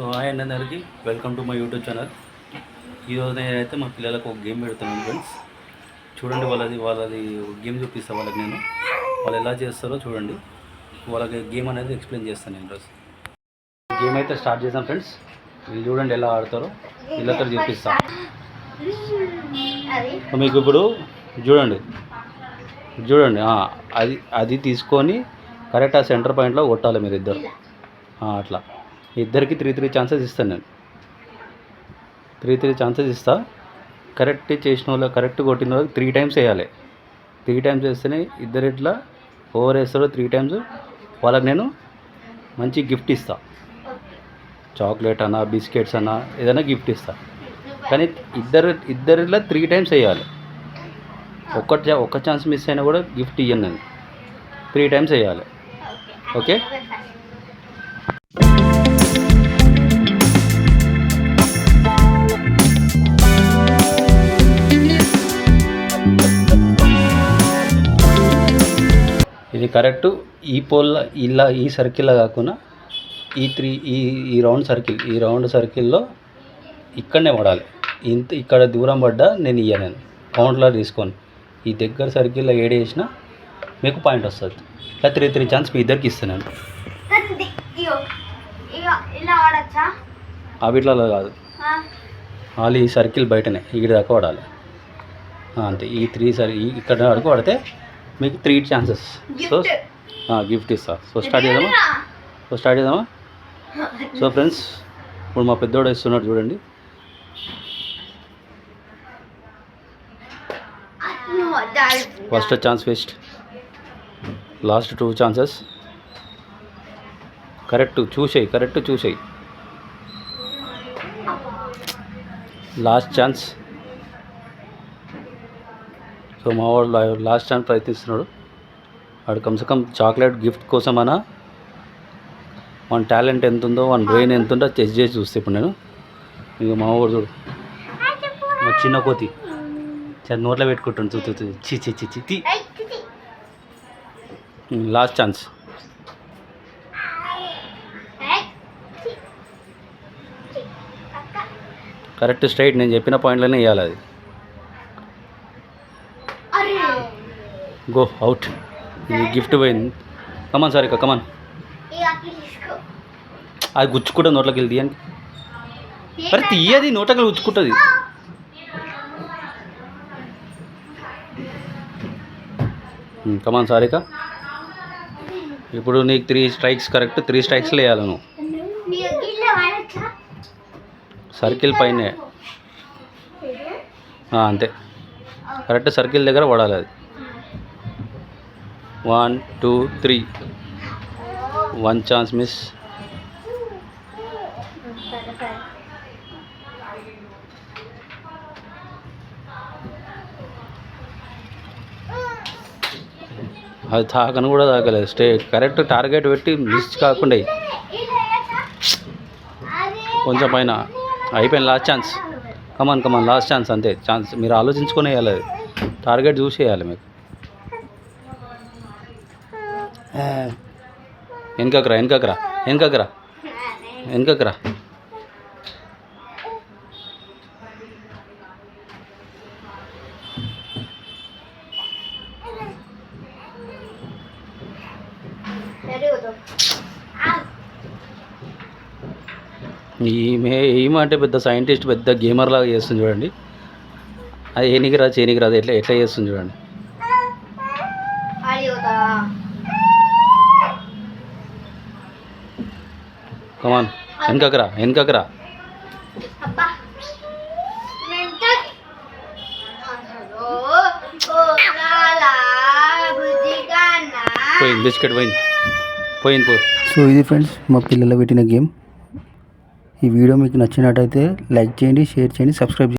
So అండి అందరికి. Welcome to my YouTube channel ఈరోజు నేనైతే మా పిల్లలకు ఒక గేమ్ పెడుతున్నాను ఫ్రెండ్స్ చూడండి వాళ్ళది వాళ్ళది గేమ్ చూపిస్తాను వాళ్ళకి నేను. వాళ్ళు ఎలా చేస్తారో చూడండి. వాళ్ళకి గేమ్ అనేది ఎక్స్ప్లెయిన్ చేస్తాను నేను రోజు గేమ్ అయితే స్టార్ట్ చేసాం ఫ్రెండ్స్ వీళ్ళు చూడండి ఎలా ఆడతారో. వీళ్ళతో చూపిస్తా. మీకు ఇప్పుడు చూడండి. చూడండి అది అది తీసుకొని కరెక్ట్ ఆ సెంటర్ పాయింట్లో కొట్టాలి మీరు ఇద్దరు అట్లా. ఇద్దరికి త్రీ త్రీ ఛాన్సెస్ ఇస్తాను నేను. త్రీ త్రీ ఛాన్సెస్ ఇస్తా. కరెక్ట్ చేసిన వాళ్ళు కరెక్ట్ కొట్టిన వాళ్ళకి త్రీ టైమ్స్ వేయాలి. త్రీ టైమ్స్ వేస్తేనే ఇద్దరు ఇట్లా ఓవర్ వేస్తారో త్రీ టైమ్స్ వాళ్ళకి నేను మంచి గిఫ్ట్ ఇస్తా. చాక్లెట్ అన్నా బిస్కెట్స్ అన్నా ఏదైనా గిఫ్ట్ ఇస్తా. కానీ ఇద్దరు ఇద్దరిలో త్రీ టైమ్స్ వేయాలి. ఒక్క ఒక్క ఛాన్స్ మిస్ అయినా కూడా గిఫ్ట్ ఇయ్యను నేను. త్రీ టైమ్స్ వేయాలి. ఓకే ఇది కరెక్ట్. ఈ పోల్ ఇలా ఈ సర్కిల్లో కాకుండా ఈ త్రీ ఈ ఈ రౌండ్ సర్కిల్ ఈ రౌండ్ సర్కిల్లో ఇక్కడనే పడాలి. ఇంత ఇక్కడ దూరం పడ్డా నేను ఇయ్య నేను కౌంట్లో తీసుకొని. ఈ దగ్గర సర్కిల్లో ఏడు వేసినా మీకు పాయింట్ వస్తుంది. ఇలా త్రీ త్రీ ఛాన్స్ మీ ఇద్దరికి ఇస్తున్నాను. ఇలా ఆడచ్చా ఆ వీటిలలో కాదు. వాళ్ళు ఈ సర్కిల్ బయటనే ఇక్కడ దాకా పడాలి. అంతే. ఈ త్రీ సర్ ఇక్కడ వరకు పడితే మీకు త్రీ ఛాన్సెస్ సో గిఫ్ట్ ఇస్తా. సో స్టార్ట్ చేద్దామా? సో స్టార్ట్ చేద్దామా? సో ఫ్రెండ్స్ ఇప్పుడు మా పెద్దోడు ఇస్తున్నాడు చూడండి. First chance waste last two chances correct చూసేయి correct చూసేయి. లాస్ట్ ఛాన్స్ సో మావాడు లాస్ట్ టైం ప్రయత్నిస్తున్నాడు. వాడు కమ్సే కమ్ చాక్లెట్ గిఫ్ట్ కోసమనా? మన టాలెంట్ ఎంత ఉందో మన బ్రెయిన్ ఎంత ఉందో చెక్ చేసి చూస్తే ఇప్పుడు నేను. ఇక మావాడు చూడు. మా చిన్న కోతి. చాలా నోట్లో పెట్టుకుంటాను చూ చి చి చి చి లాస్ట్ ఛాన్స్. కరెక్ట్ స్ట్రైట్ నేను చెప్పిన పాయింట్లోనే వేయాలి అది. Go out. ఇది గిఫ్ట్ పోయింది. కమాన్ సార్ ఇక కమాన్ అది గుచ్చుకుంటుంది నోట్లోకి వెళ్ళి తీయండి. మరి తీయది నోట్లోకి గుచ్చుకుంటుంది. Come on Sarika. ఇప్పుడు నీకు త్రీ స్ట్రైక్స్ కరెక్ట్ త్రీ స్ట్రైక్స్లో వేయాలి నువ్వు. సర్కిల్ పైనే. అంతే. కరెక్ట్ సర్కిల్ దగ్గర పడాలి అది. One two three. One chance miss. అది తాకను కూడా తాకలేదు. స్టే కరెక్ట్ టార్గెట్ పెట్టి మిస్ కాకుండా కొంచెం పైన. అయిపోయింది last chance. Come on come on last chance అంతే. ఛాన్స్ మీరు ఆలోచించుకొని వేయాలి. టార్గెట్ చూసి వేయాలి మీకు. వెనకకురా వెనకకురా వెనకకురా వెనకకురా ఈమె ఏమంటే పెద్ద సైంటిస్ట్ పెద్ద గేమర్ లాగా చేస్తుంది చూడండి. అది ఏనికి రాదు చేనికి రాదు ఎట్లా ఎట్లా చేస్తుంది చూడండి. కమాన్ వెనకకురా వెనకకురా పోయింది బిస్కెట్ పోయింది పోయింది పో సో ఇది ఫ్రెండ్స్ మా పిల్లలు పెట్టిన గేమ్. ఈ వీడియో మీకు నచ్చినట్టయితే లైక్ చేయండి షేర్ చేయండి సబ్స్క్రైబ్ చేయండి.